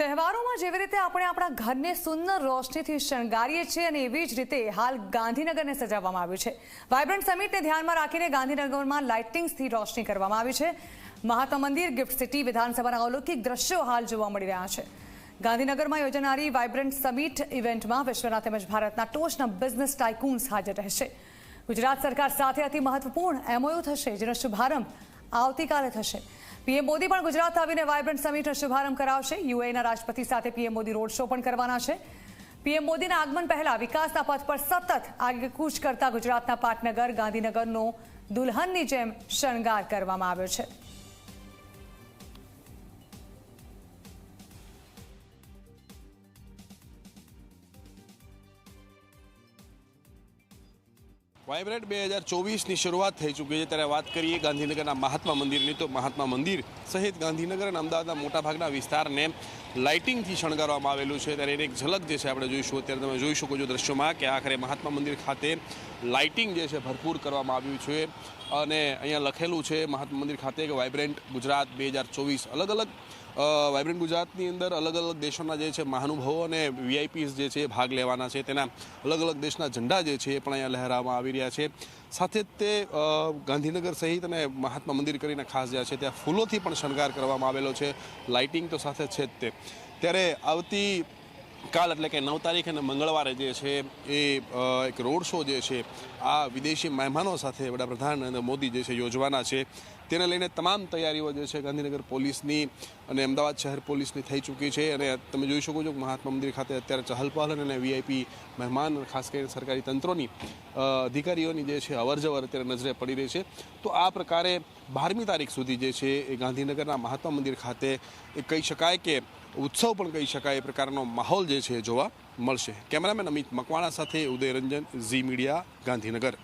તહેવારોમાં જેવી રીતે આપણે આપણા ઘરને સુંદર રોશનીથી શણગારીએ છીએ અને એવી જ રીતે હાલ ગાંધીનગરને સજાવવામાં આવ્યું છે. વાઇબ્રન્ટ સમિટને ધ્યાનમાં રાખીને ગાંધીનગરમાં લાઇટિંગ્સથી રોશની કરવામાં આવી છે. મહાત્મા મંદિર ગિફ્ટ સિટી, વિધાનસભાના અલૌકિક દ્રશ્યો હાલ જોવા મળી રહ્યા છે. ગાંધીનગરમાં યોજાનારી વાઇબ્રન્ટ સમિટ ઇવેન્ટમાં વિશ્વના તેમજ ભારતના ટોચના બિઝનેસ ટાઇકૂન્સ હાજર રહેશે. ગુજરાત સરકાર સાથે અતિ મહત્વપૂર્ણ એમઓયુ થશે, જેનો શુભારંભ આવતીકાલે થશે. પીએમ મોદી પણ ગુજરાત આવીને વાયબ્રન્ટ સમિટનો શુભારંભ કરાવશે. યુએના રાષ્ટ્રપતિ સાથે પીએમ મોદી રોડ શો પણ કરવાના છે. પીએમ મોદીના આગમન પહેલા વિકાસના પથ પર સતત આગેકૂચ કરતા ગુજરાતના પાટનગર, ગાંધીનગરનો દુલ્હનની જેમ શણગાર કરવામાં આવ્યો છે. વાઇબ્રન્ટ બે હજાર ચોવીસની શરૂઆત થઈ ચૂકી છે. ત્યારે વાત કરીએ ગાંધીનગરના મહાત્મા મંદિરની, તો મહાત્મા મંદિર સહિત ગાંધીનગર અને અમદાવાદના મોટાભાગના વિસ્તારને લાઇટિંગથી શણગારવામાં આવેલું છે. ત્યારે એની એક ઝલક જે છે આપણે જોઈશું. અત્યારે તમે જોઈ શકો છો દ્રશ્યોમાં કે આખરે મહાત્મા મંદિર ખાતે લાઇટિંગ જે છે ભરપૂર કરવામાં આવ્યું છે. અને અહીંયા લખેલું છે મહાત્મા મંદિર ખાતે કે વાઇબ્રન્ટ ગુજરાત બે હજાર ચોવીસ અલગ અલગ વાઇબ્રન્ટ ગુજરાતની અંદર અલગ અલગ દેશોના જે છે મહાનુભાવો અને વીઆઈપીસ જે છે ભાગ લેવાના છે. તેના અલગ અલગ દેશના ઝંડા જે છે એ પણ અહીંયા લહેરાવવામાં આવી રહ્યા છે. સાથે જ તે ગાંધીનગર સહિત અને મહાત્મા મંદિર કરીને ખાસ જ્યાં છે ત્યાં ફૂલોથી પણ શણગાર કરવામાં આવેલો છે. લાઇટિંગ તો સાથે છે જ તે. ત્યારે આવતી કાલ એટલે કે નવ તારીખ અને મંગળવારે જે છે એ એક રોડ શો જે છે, આ વિદેશી મહેમાનો સાથે વડાપ્રધાન નરેન્દ્ર મોદી જે છે યોજવાના છે. તેને લઈને તમામ તૈયારીઓ જે છે ગાંધીનગર પોલીસની અને અમદાવાદ શહેર પોલીસની થઈ ચૂકી છે. અને તમે જોઈ શકો છો કે મહાત્મા મંદિર ખાતે અત્યારે ચહલપહલ અને વીઆઈપી મહેમાન ખાસ કરીને સરકારી તંત્રોની અધિકારીઓની જે છે અવરજવર અત્યારે નજરે પડી રહી છે. તો આ પ્રકારે બારમી તારીખ સુધી જે છે એ ગાંધીનગરના મહાત્મા મંદિર ખાતે એ કહી શકાય કે ઉત્સવ પણ કહી શકાય, એ પ્રકારનો માહોલ જે છે જોવા મળશે. કેમેરામેન અમિત મકવાણા સાથે ઉદયરંજન, ઝી મીડિયા, ગાંધીનગર.